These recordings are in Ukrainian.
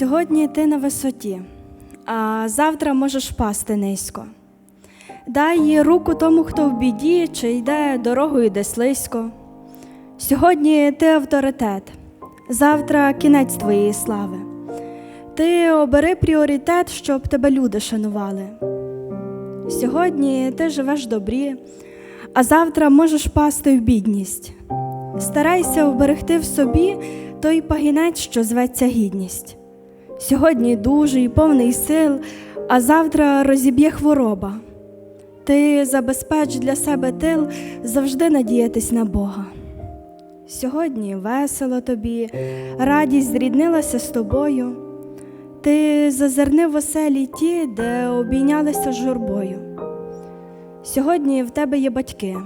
Сьогодні ти на висоті, а завтра можеш впасти низько. Дай руку тому, хто в біді, чи йде дорогою де слизько. Сьогодні ти авторитет, завтра кінець твоєї слави. Ти обери пріоритет, щоб тебе люди шанували. Сьогодні ти живеш добрі, а завтра можеш впасти в бідність. Старайся вберегти в собі той пагінець, що зветься гідність. Сьогодні дужий, повний сил, а завтра розіб'є хвороба. Ти забезпеч для себе тил завжди надіятись на Бога. Сьогодні весело тобі, радість зріднилася з тобою. Ти зазирнив в оселі ті, де обійнялися журбою. Сьогодні в тебе є батьки,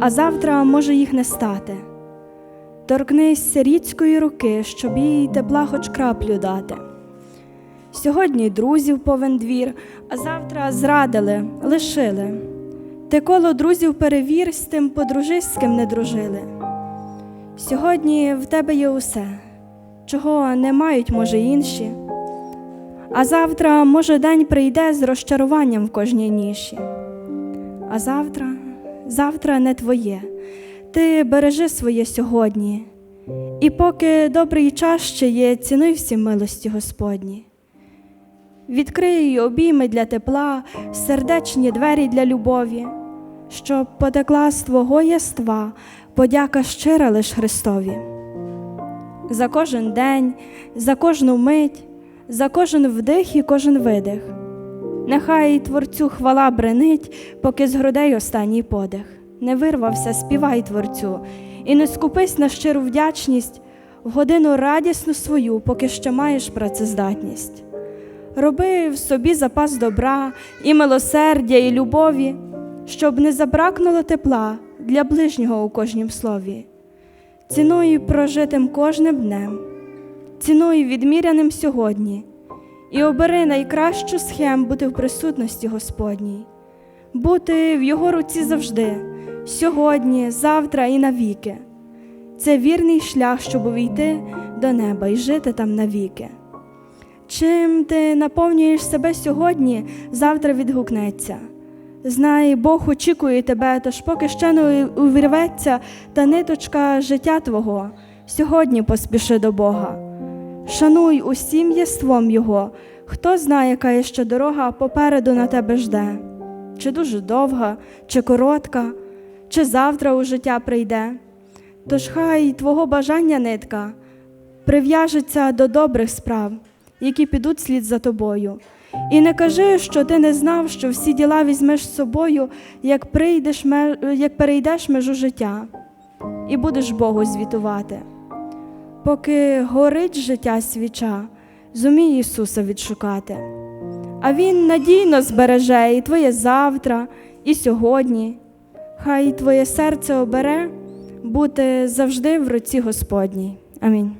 а завтра може їх не стати. Торкнись рідської руки, щоб їй тепла хоч краплю дати. Сьогодні друзів повен двір, а завтра зрадили, лишили. Ти коло друзів перевір, з тим подружись, з ким не дружили. Сьогодні в тебе є усе, чого не мають, може, інші. А завтра, може, день прийде з розчаруванням в кожній ніші. А завтра, завтра не твоє, ти бережи своє сьогодні, і поки добрий час ще є, цінуй всі милості Господні. Відкрий обійми для тепла, сердечні двері для любові, щоб потекла з твого єства подяка щира лиш Христові. За кожен день, за кожну мить, за кожен вдих і кожен видих. Нехай Творцю хвала бренить, поки з грудей останній подих. Не вирвався, співай Творцю, і не скупись на щиру вдячність в годину радісну свою, поки ще маєш працездатність. Роби в собі запас добра і милосердя, і любові, щоб не забракнуло тепла для ближнього у кожнім слові. Цінуй прожитим кожним днем, цінуй відміряним сьогодні, і обери найкращу схем бути в присутності Господній, бути в Його руці завжди, сьогодні, завтра і навіки. Це вірний шлях, щоб увійти до неба і жити там навіки. Чим ти наповнюєш себе сьогодні, завтра відгукнеться. Знай, Бог очікує тебе, тож поки ще не увірветься та ниточка життя Твого, сьогодні поспіши до Бога. Шануй усім єством Його, хто знає, яка є ще дорога попереду на тебе жде, чи дуже довга, чи коротка, чи завтра у життя прийде. Тож хай Твого бажання нитка прив'яжеться до добрих справ, які підуть слід за тобою. І не кажи, що ти не знав, що всі діла візьмеш з собою, як прийдеш, як перейдеш межу життя, і будеш Богу звітувати. Поки горить життя свіча, зумій Ісуса відшукати. А Він надійно збереже і твоє завтра, і сьогодні. Хай твоє серце обере бути завжди в руці Господній. Амінь.